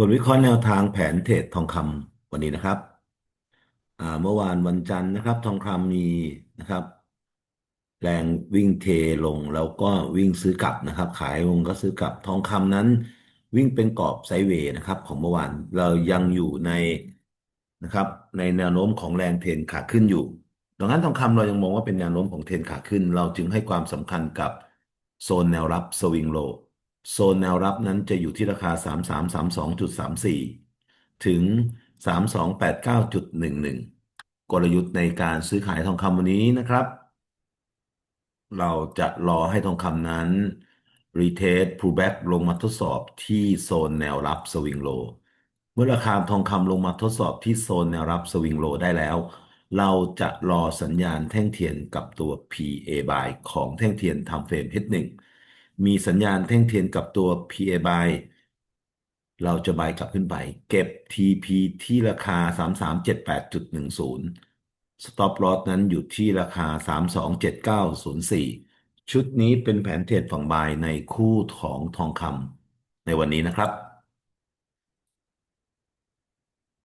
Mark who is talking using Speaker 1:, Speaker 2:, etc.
Speaker 1: บทวิเคราะห์แนวทางแผนเทรดทองคำวันนี้นะครับอ่าเมื่อวานวันจันทร์นะครับ ทองคำมีนะครับ แรงวิ่งเทลงแล้วก็วิ่งซื้อกลับนะครับ ขายลงก็ซื้อกลับทองคำนั้น วิ่งเป็นกรอบไซด์เวย์นะครับ ของเมื่อวานเรายังอยู่ในนะครับ ในแนวโน้มของแรงเทรนขาขึ้นอยู่ ดังนั้นทองคำเรายังมองว่าเป็นแนวโน้มของเทรนขาขึ้น เราจึงให้ความสำคัญกับโซนแนวรับสวิงโล โซนแนวรับนั้นจะอยู่ที่ราคา 3332.34 ถึง 3289.11 กลยุทธ์ในการซื้อขายทองคำวันนี้นะครับ เราจะรอให้ทองคำนั้น retest pullback ลงมาทดสอบที่โซนแนวรับสวิงโล เมื่อราคาทองคำลงมาทดสอบที่โซนแนวรับสวิงโลได้แล้ว เราจะรอสัญญาณแท่งเทียนกับตัว PA buy ของแท่งเทียนทำเฟรม H1 มีสัญญาณแท่งเทียนกับตัว PA buy เราจะ buy กลับขึ้นไป เก็บ TP ที่ราคา 3378.10 stop loss นั้นอยู่ที่ราคา 327904 ชุดนี้เป็นแผนเทรดฝั่ง buy ในคู่ของทองคำในวันนี้นะครับ